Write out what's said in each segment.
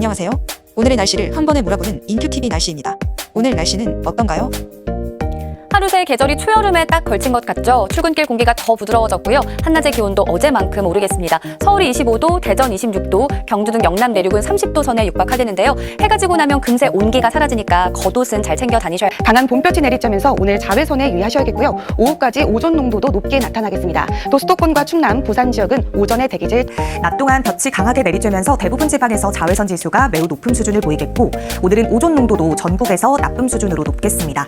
안녕하세요. 오늘의 날씨를 한 번에 몰아보는 인큐TV 날씨입니다. 오늘 날씨는 어떤가요? 하루 새 계절이 초여름에 딱 걸친 것 같죠? 출근길 공기가 더 부드러워졌고요. 한낮의 기온도 어제만큼 오르겠습니다. 서울이 25도, 대전 26도, 경주 등 영남 내륙은 30도 선에 육박하겠는데요. 해가 지고 나면 금세 온기가 사라지니까 겉옷은 잘 챙겨 다니셔야 강한 봄볕이 내리쬐면서 오늘 자외선에 유의하셔야겠고요. 오후까지 오존 농도도 높게 나타나겠습니다. 또 수도권과 충남, 부산 지역은 오전에 대기질 낮 동안 볕이 강하게 내리쬐면서 대부분 지방에서 자외선 지수가 매우 높은 수준을 보이겠고 오늘은 오존 농도도 전국에서 나쁨 수준으로 높겠습니다.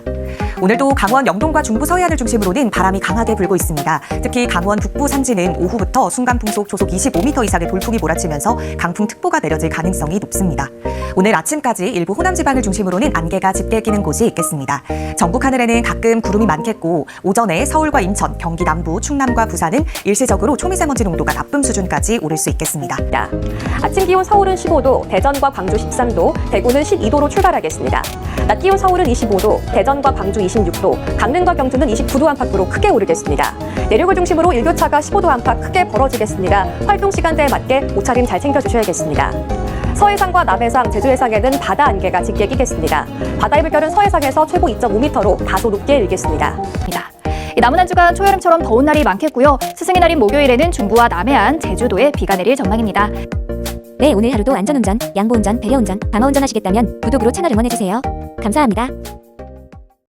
오늘도 강원 영동과 중부 서해안을 중심으로는 바람이 강하게 불고 있습니다. 특히 강원 북부 산지는 오후부터 순간 풍속 초속 25m 이상의 돌풍이 몰아치면서 강풍특보가 내려질 가능성이 높습니다. 오늘 아침까지 일부 호남 지방을 중심으로는 안개가 짙게 끼는 곳이 있겠습니다. 전국 하늘에는 가끔 구름이 많겠고 오전에 서울과 인천, 경기 남부, 충남과 부산은 일시적으로 초미세먼지 농도가 나쁨 수준까지 오를 수 있겠습니다. 아침 기온 서울은 15도, 대전과 광주 13도, 대구는 12도로 출발하겠습니다. 낮 기온 서울은 25도, 대전과 광주 26도, 강릉과 경주는 29도 안팎으로 크게 오르겠습니다. 내륙을 중심으로 일교차가 15도 안팎 크게 벌어지겠습니다. 활동 시간대에 맞게 옷차림 잘 챙겨주셔야겠습니다. 서해상과 남해상, 제주해상에는 바다 안개가 짙게 끼겠습니다. 바다의 물결은 서해상에서 최고 2.5m로 다소 높게 일겠습니다. 이 남은 한 주간 초여름처럼 더운 날이 많겠고요. 스승의 날인 목요일에는 중부와 남해안, 제주도에 비가 내릴 전망입니다. 네, 오늘 하루도 안전운전, 양보운전, 배려운전, 방어운전 하시겠다면 구독으로 채널 응원해주세요. 감사합니다.